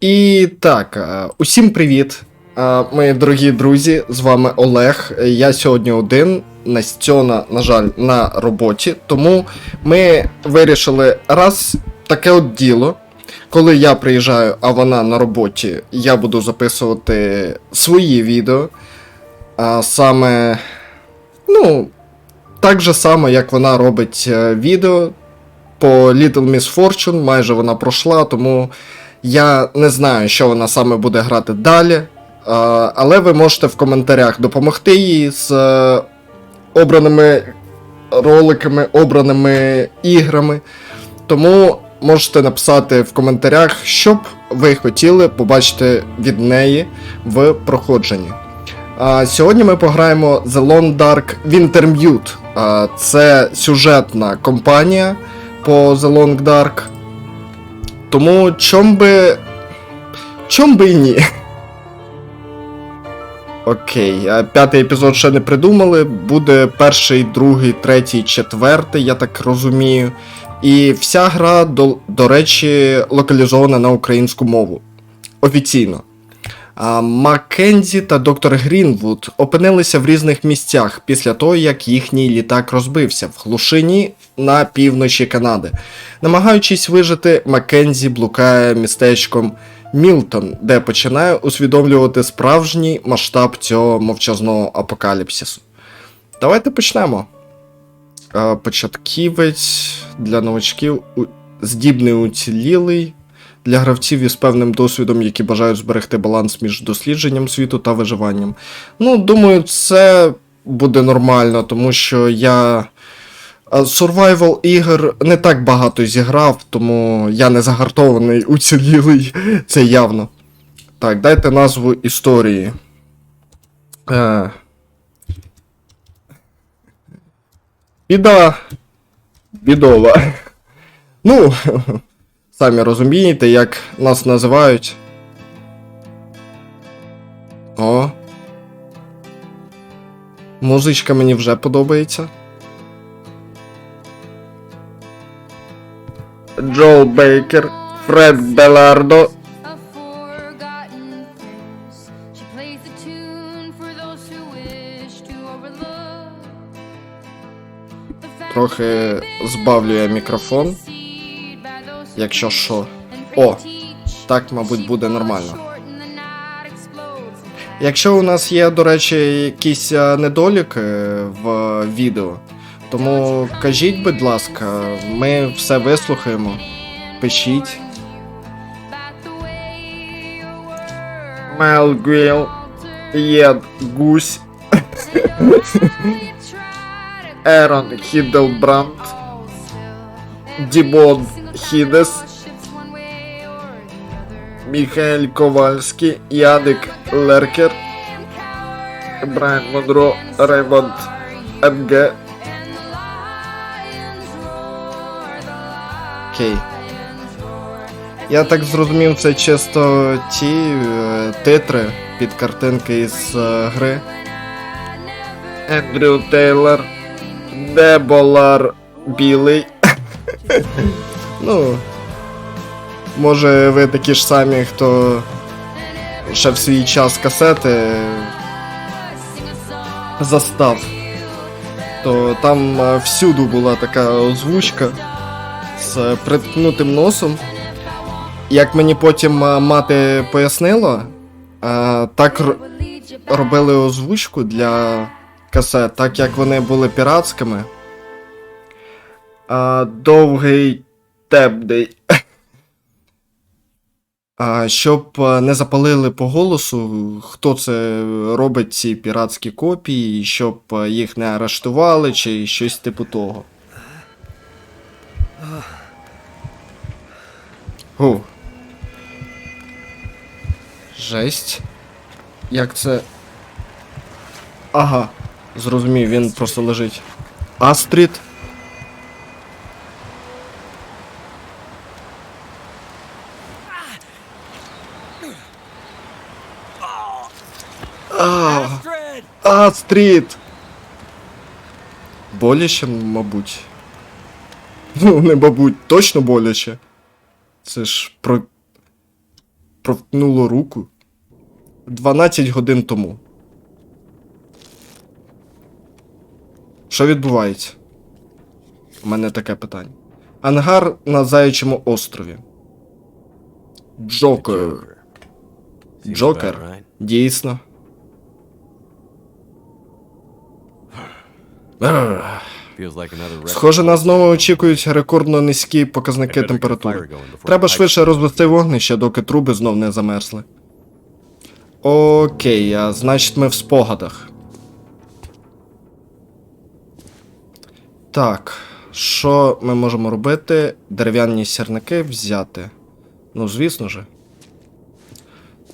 І так, е, усім привіт, е, мої дорогі друзі. З вами Олег. Я сьогодні один. Настьона, на жаль, на роботі. Тому ми вирішили раз таке от діло. Коли я приїжджаю, а вона на роботі, я буду записувати свої відео. А саме, ну, так же само, як вона робить е, відео по Little Miss Fortune, майже вона пройшла, тому я не знаю, що вона саме буде грати далі. Але ви можете в коментарях допомогти їй з е, обраними роликами, обраними іграми. Тому можете написати в коментарях, що б ви хотіли побачити від неї в проходженні. Сьогодні ми пограємо The Long Dark Wintermute. Це сюжетна компанія по The Long Dark. Тому чом би. Чом би і ні. Окей, п'ятий епізод ще не придумали. Буде перший, другий, третій, четвертий, я так розумію. І вся гра, до, до речі, локалізована на українську мову. Офіційно. Маккензі та доктор Грінвуд опинилися в різних місцях після того, як їхній літак розбився в глушині на півночі Канади. Намагаючись вижити, Маккензі блукає містечком Мілтон, де починає усвідомлювати справжній масштаб цього мовчазного апокаліпсису. Давайте почнемо. Початківець для новачків здібний уцілілий для гравців із певним досвідом, які бажають зберегти баланс між дослідженням світу та виживанням. Ну, думаю, це буде нормально, тому що я е, survival ігор не так багато зіграв, тому я не загартований уцілілий, це явно. Так, дайте назву історії. Е... Біда. Бідова. Ну, самі розумієте, як нас називають. О. Музичка мені вже подобається. Джо Бейкер, Фред Белардо. Трохи that збавлю я мікрофон, якщо що. О, так, мабуть, буде нормально. Якщо у нас є, до речі, якісь е, недоліки в відео, тому кажіть, будь ласка, ми все вислухаємо. Пишіть. Мелгвіл, Єд, Гусь, Ерон Хіддлбранд, Дібон Хідес, Міхаель Ковальський, Ядик Леркер, Брайан Монро, Реймонд МГ. Окей. Я так зрозумів, це чисто ті е, титри під картинки із е, гри. Ендрю Тейлор, Деболар Білий. ну. Може ви такі ж самі, хто ще в свій час касети застав. То там е, всюду була така озвучка з приткнутим носом. Як мені потім е, мати пояснила, е, так робили озвучку для касет, так як вони були піратськими. Довгий темний. Щоб е, не запалили по голосу, хто це робить ці піратські копії, щоб е, їх не арештували чи щось типу того. Гу. Жесть. Як це. Ага, зрозумів, він просто лежить. Астрід. А, Астрід! Боляче, мабуть. Ну, не мабуть, точно боляче. Це ж про. провтнуло руку 12 годин тому. Що відбувається? У мене таке питання. Ангар на Заячому острові. Джокер. Джокер. Дійсно. Схоже, нас знову очікують рекордно низькі показники температури. Треба швидше розвести вогнище, доки труби знов не замерзли. Окей, а значить ми в спогадах. Так, що ми можемо робити? Дерев'яні сірники взяти. Ну, звісно же.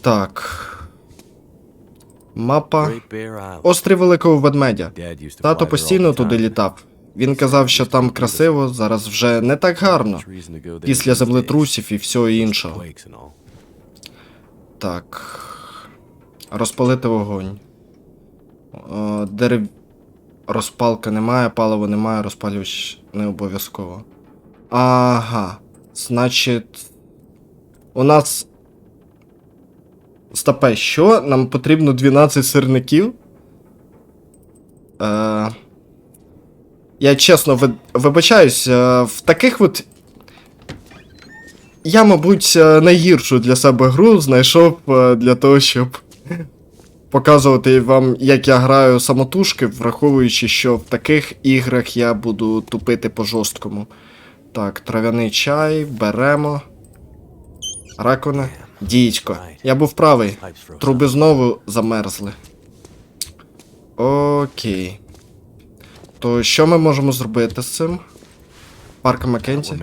Так. Мапа. Острів Великого Ведмедя. Тато постійно туди літав. Він казав, що там красиво, зараз вже не так гарно. Після землетрусів і всього іншого. Так. Розпалити вогонь. О, дерев... Розпалка немає, палива немає, розпалювач не обов'язково. Ага. Значить. У нас. Стопе, що? Нам потрібно 12 сирників? Е... Я чесно ви... вибачаюсь, е, в таких от. Я, мабуть, е, найгіршу для себе гру знайшов е, для того, щоб показувати вам, як я граю самотужки, враховуючи, що в таких іграх я буду тупити по жорсткому. Так, трав'яний чай, беремо. Раковина. Дідько. Я був правий. Труби знову замерзли. Окей. То що ми можемо зробити з цим? Парка Маккенті?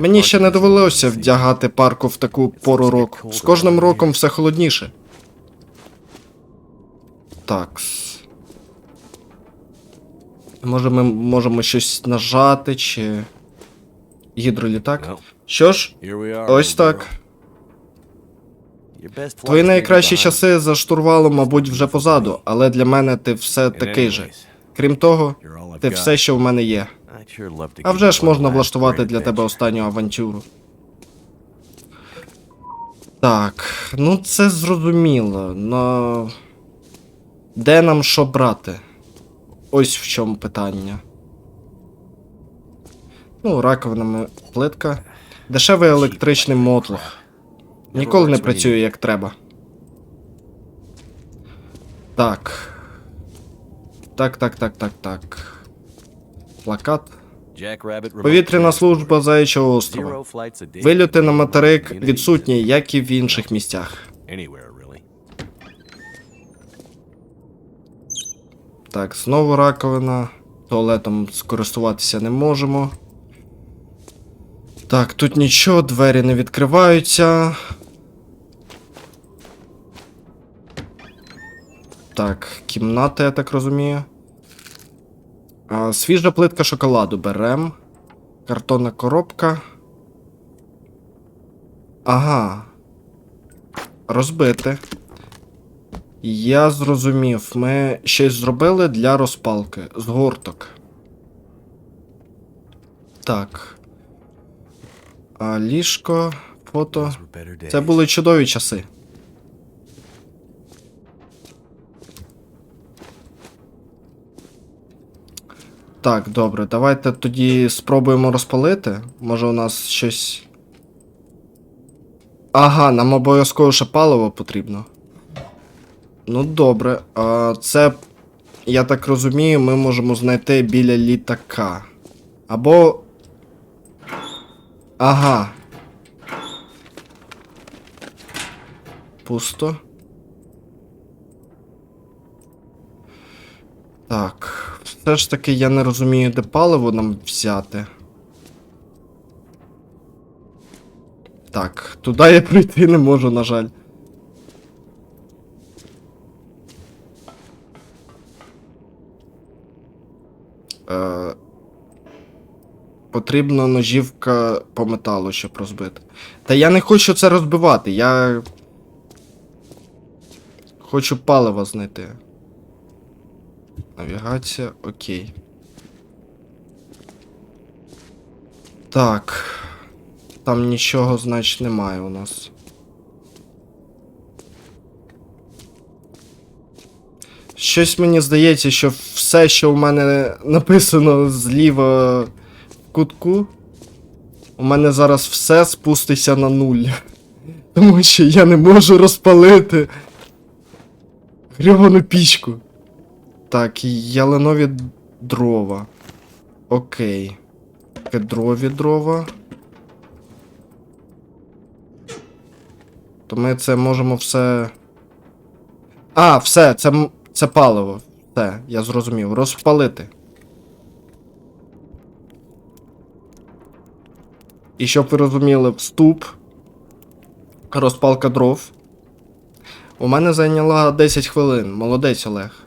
Мені ще не довелося вдягати парку в таку пору року. З кожним роком все холодніше. Так. Може, ми можемо щось нажати, чи. Гідролітак? Що ж, ось так. Твої найкращі часи за штурвалом, мабуть, вже позаду, але для мене ти все такий же. Крім того, ти все, що в мене є. А вже ж можна влаштувати для тебе останню авантюру. Так, ну це зрозуміло, но. Де нам що брати? Ось в чому питання. Ну, раковинами плитка. Дешевий електричний мотлох. Ніколи не працює як треба. Так. Так, так, так, так, так. Плакат. Повітряна служба Заячого острова. Вильоти на материк відсутні, як і в інших місцях. Так, знову раковина. Туалетом скористуватися не можемо. Так, тут нічого, двері не відкриваються. Так, кімната, я так розумію. А, свіжа плитка шоколаду берем. Картонна коробка. Ага. Розбити. Я зрозумів, ми щось зробили для розпалки. Згорток. Так. А, ліжко, фото. Це були чудові часи. Так, добре, давайте тоді спробуємо розпалити. Може у нас щось. Ага, нам обов'язково ще паливо потрібно. Ну добре, а це, я так розумію, ми можемо знайти біля літака. Або. Ага. Пусто. Так. Все ж таки я не розумію, де паливо нам взяти. Так, туди я прийти не можу, на жаль. Е, потрібна ножівка по металу, щоб розбити. Та я не хочу це розбивати, я. Хочу паливо знайти. Навігація, окей. Так. Там нічого, значить, немає у нас. Щось мені здається, що все, що у мене написано зліва в кутку, у мене зараз все спуститься на нуль. Тому що я не можу розпалити грьовану пічку. Так, ялинові дрова. Окей. Кедрові дрова. То ми це можемо все. А, все, це, це паливо. Все, я зрозумів. Розпалити. І щоб ви розуміли, вступ. Розпалка дров. У мене зайняла 10 хвилин. Молодець, Олег.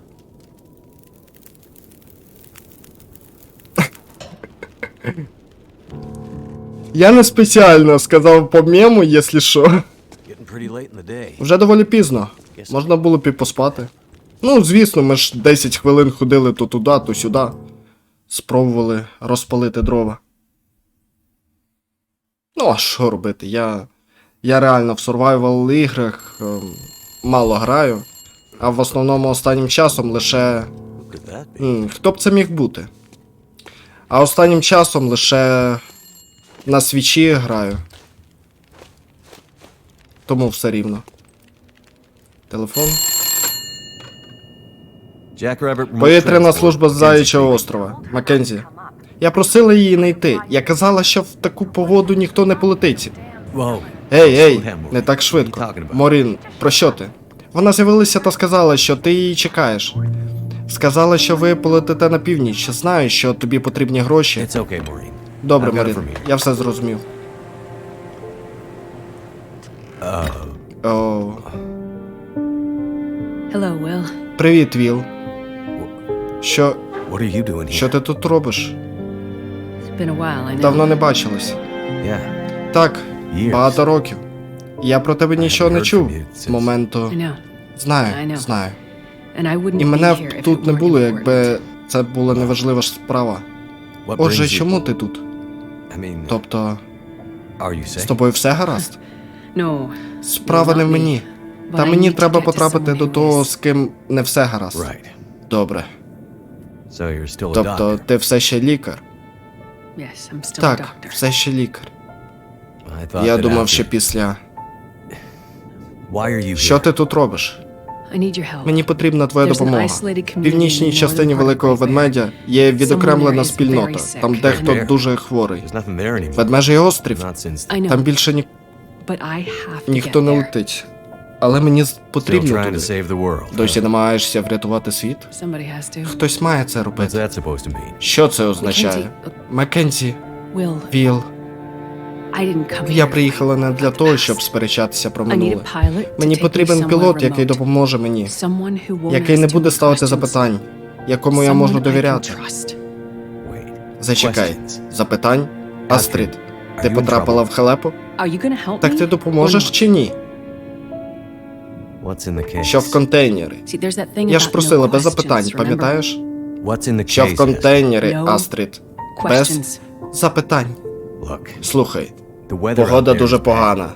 Я не спеціально сказав по мему, якщо що. Вже доволі пізно. Можна було б і поспати. Ну, звісно, ми ж 10 хвилин ходили то туди, то сюди. Спробували розпалити дрова. Ну, а що робити? Я. Я реально в survival іграх ем, мало граю, а в основному останнім часом лише. М, хто б це міг бути? А останнім часом лише на свічі граю. Тому все рівно. Телефон. Повітряна служба з Заячого острова. Маккензі. Я просила її не йти. Я казала, що в таку погоду ніхто не полетить. Ей, ей, не так швидко. Морін, про що ти? Вона з'явилася та сказала, що ти її чекаєш. Сказала, що ви полетите на північ. Знаю, що тобі потрібні гроші. It's okay, Maureen. Добре, Марін, я все зрозумів. О, Hello, Will. привіт, Віл. Що, What are you doing here? що ти тут робиш? It's been a while, I know. Давно не бачились. Yeah. Так, Years. багато років. Я про тебе нічого не чув з since- моменту. I know. I Знаю, know. знаю. And I wouldn't І мене б тут не було, якби це була неважлива ж справа. Отже, чому ти тут? Тобто, з тобою все гаразд? Справа не в мені. Та мені треба потрапити до того, з ким не все гаразд. Добре. Тобто, ти все ще лікар? Так, все ще лікар. Я думав, що після. Why are you Що ти тут робиш? I need your help. Мені потрібна твоя допомога. isolated В community північній in the частині northern part of Великого ведмедя є відокремлена Someone there is спільнота. very sick. Там дехто дуже хворий. There's nothing there anymore. Ведмежий острів. Там більше ні... Ніхто не there. летить. Але мені потрібно туди. Досі намагаєшся врятувати світ? Хтось має це робити. Що це означає? Маккензі, Віл, я приїхала не для того, щоб сперечатися про минуле. a pilot to Мені потрібен пілот, який допоможе мені. Someone who won't Який не буде ставити запитань, якому я можу довіряти. Зачекай. Запитань? Астрід, Are ти потрапила в халепу? Are you gonna help Так ти допоможеш чи ні? What's in the case? Що в контейнері? Я ж просила без запитань, пам'ятаєш? What's in the Що в case? контейнері, No Без запитань. Слухай, the weather погода дуже is bad. погана.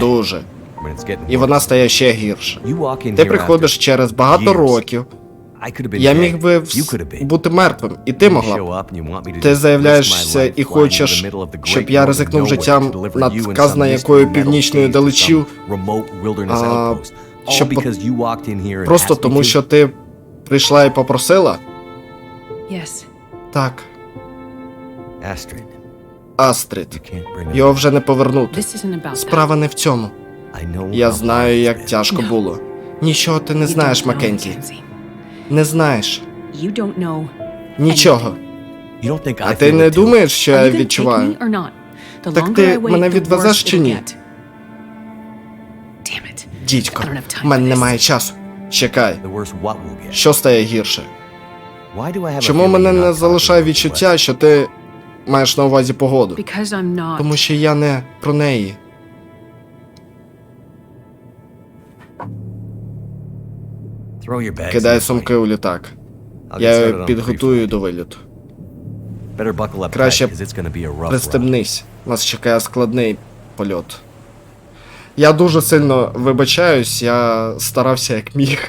Дуже. When it's getting І вона стає ще гірше. You walk in Ти here приходиш через багато років. I could have been Я міг би You could have вс- been. бути мертвим, і ти могла. show б. up and you want me to Ти заявляєшся і хочеш, into the middle of the щоб great я ризикнув життям над some якою північною далечів, some remote wilderness а, outpost. All щоб по- because you walked in here and Просто тому, що ти прийшла і попросила? Так, Astrid, It Його вже не повернути. Справа не в цьому. Я знаю, як тяжко було. Нічого ти не знаєш, Маккензі. Не знаєш. Нічого. А ти не думаєш, що я відчуваю? Так ти мене відвезеш чи ні? Дідько, в мене немає часу. Чекай, що стає гірше? Чому мене не залишає відчуття, що ти маєш на увазі погоду? Тому що я не про неї. Кидай сумки у літак. Я підготую до виліту. Краще. Пристебнись, нас чекає складний польот. Я дуже сильно вибачаюсь, я старався як міг.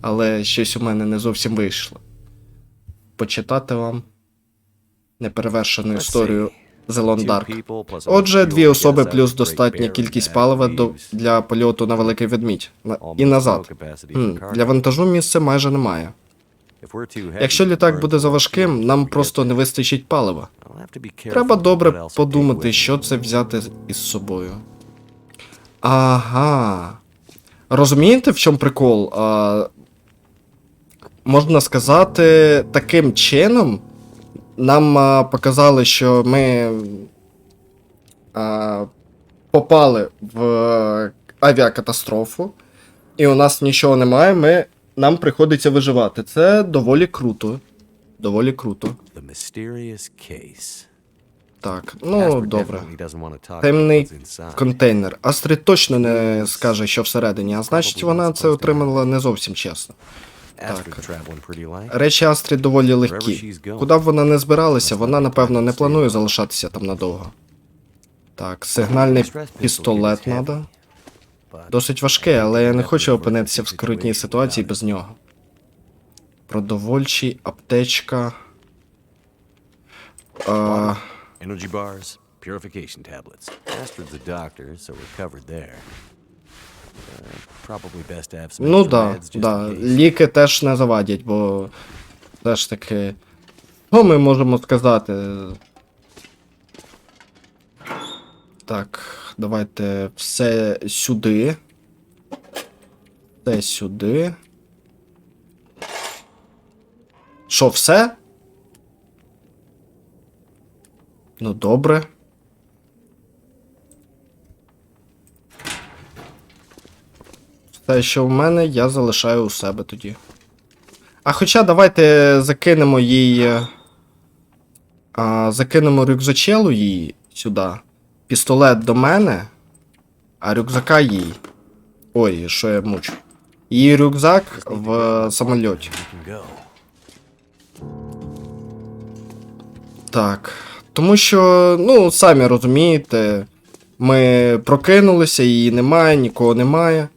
Але щось у мене не зовсім вийшло. Почитати вам неперевершену історію Зелон Дарк. Отже, дві особи плюс достатня кількість палива до, для польоту на великий ведмідь і назад. Хм, для вантажу місця майже немає. Якщо літак буде заважким, нам просто не вистачить палива. Треба добре подумати, що це взяти із собою. Ага. Розумієте, в чому прикол? А, можна сказати, таким чином нам а, показали, що ми а, попали в е, авіакатастрофу, і у нас нічого немає, ми, нам приходиться виживати. Це доволі круто. Доволі круто. Так, ну добре. Темний контейнер. Астрид точно не скаже, що всередині, а значить вона це отримала не зовсім чесно. Light. Речі Астрід доволі легкі. Куди б вона не збиралася, вона напевно не планує залишатися там надовго. Так, сигнальний пістолет надо. Досить важкий, але я не хочу опинитися в скрутній ситуації без нього. Продовольчий, аптечка. А, Energy bars, purification tablets. Astrid's a doctor, so we're covered there. Ну да, да. Ліки теж не завадять, бо все ж таки. Що ми можемо сказати? Так, давайте все сюди. Все сюди. Що, все? Ну, добре. Те, що в мене, я залишаю у себе тоді. А хоча давайте закинемо їй. е, А, закинемо рюкзачелу їй сюди. Пістолет до мене, а рюкзака їй. Ой, що я мучу. Її рюкзак в самольоті. Так. Тому що, ну, самі розумієте, ми прокинулися, її немає, нікого немає.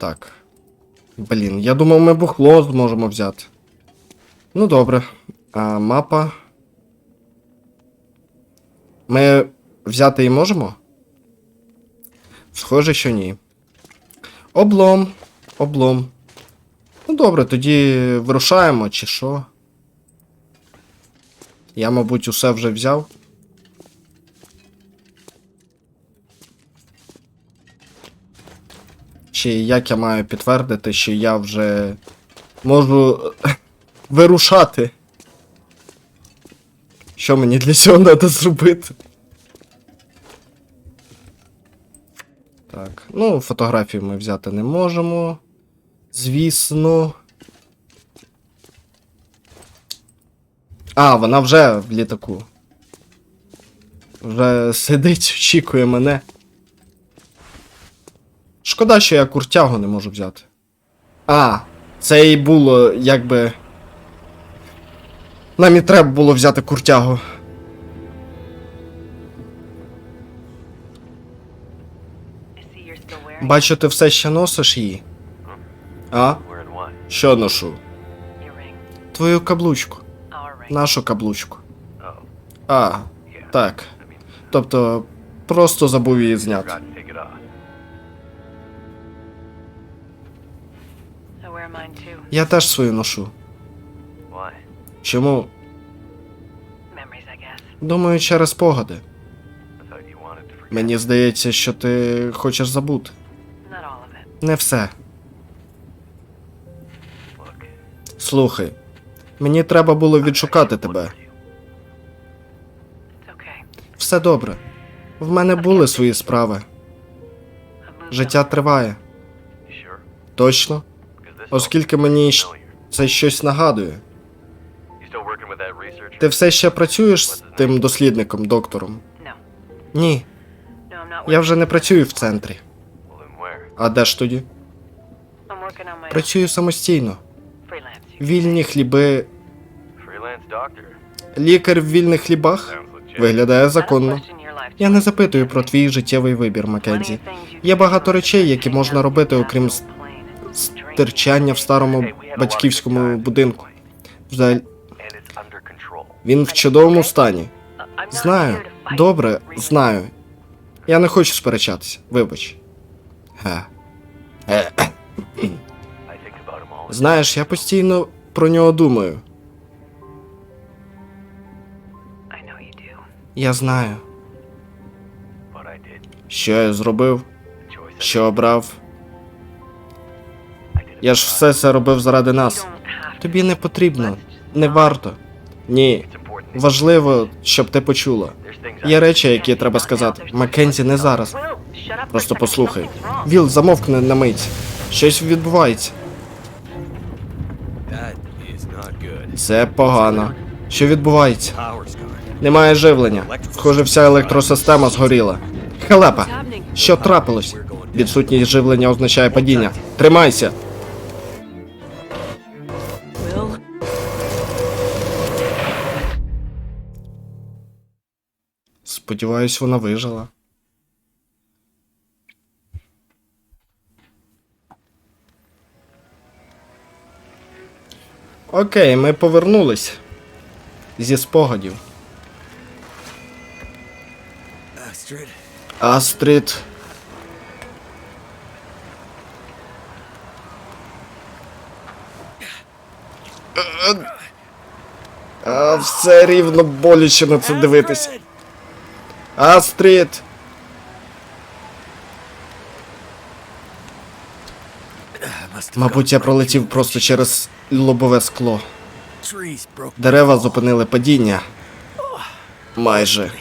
Так. Блін, я думав, ми бухло зможемо взяти. Ну добре. А мапа. Ми взяти її можемо? Схоже, що ні. Облом. Облом. Ну добре, тоді вирушаємо, чи що? Я, мабуть, усе вже взяв. Чи як я маю підтвердити, що я вже можу вирушати? Що мені для цього треба зробити? Так, ну, фотографію ми взяти не можемо. Звісно. А, вона вже в літаку. Вже сидить, очікує мене. Шкода, що я куртягу не можу взяти. А, це і було якби. Нам і треба було взяти куртягу. Бачу, ти все ще носиш її. А? Що ношу? Твою каблучку. Нашу каблучку. А, так. Тобто, просто забув її зняти. Я теж свою ношу. Чому? Думаю, через спогади. Мені здається, що ти хочеш забути. Не все. Слухай. Мені треба було відшукати тебе. Все добре. В мене були свої справи. Життя триває. Точно? Оскільки мені це щось нагадує. Ти все ще працюєш з тим дослідником, доктором? Ні. Я вже не працюю в центрі. А де ж тоді? Працюю самостійно. Вільні хліби. Лікар в вільних хлібах? Виглядає законно. Я не запитую про твій життєвий вибір, Маккензі. Є багато речей, які можна робити, окрім. Стирчання в старому батьківському будинку. Взагалі, він в чудовому стані. Знаю. Добре, знаю. Я не хочу сперечатися. Вибач. Знаєш, я постійно про нього думаю. Я знаю, що я зробив, що обрав. Я ж все це робив заради нас. Тобі не потрібно, не варто. Ні. Важливо, щоб ти почула. Є речі, які треба сказати. Маккензі, не зараз. Просто послухай. Віл, замовкни на мить. Щось відбувається. Це погано. Що відбувається? Немає живлення. Схоже, вся електросистема згоріла. Халепа! Що трапилось? Відсутність живлення означає падіння. Тримайся! Сподіваюсь, вона вижила. Окей, ми повернулись. Зі спогадів. Astrid. Астрід. А все рівно боляче на це дивитись. Астрід! Мабуть, я пролетів просто через лобове скло. Дерева зупинили падіння. Майже.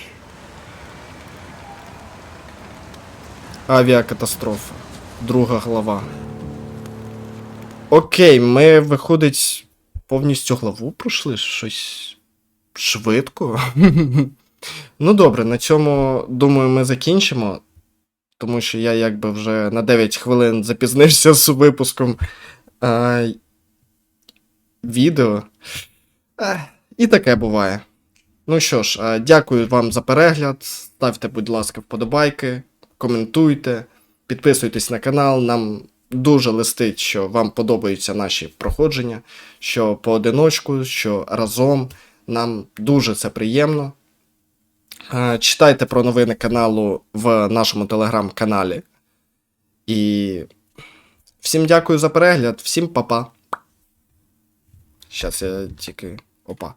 Авіакатастрофа. Друга глава. Окей, ми, виходить, повністю главу пройшли щось швидко. ну добре, на цьому, думаю, ми закінчимо. Тому що я якби вже на 9 хвилин запізнився з випуском а, відео. Ех, І таке буває. Ну що ж, е, дякую вам за перегляд. Ставте, будь ласка, вподобайки, коментуйте, підписуйтесь на канал. Нам дуже листить, що вам подобаються наші проходження, що поодиночку, що разом. Нам дуже це приємно. Е, Читайте про новини каналу в нашому телеграм-каналі. І всім дякую за перегляд, всім па-па. Щас я тільки. Опа.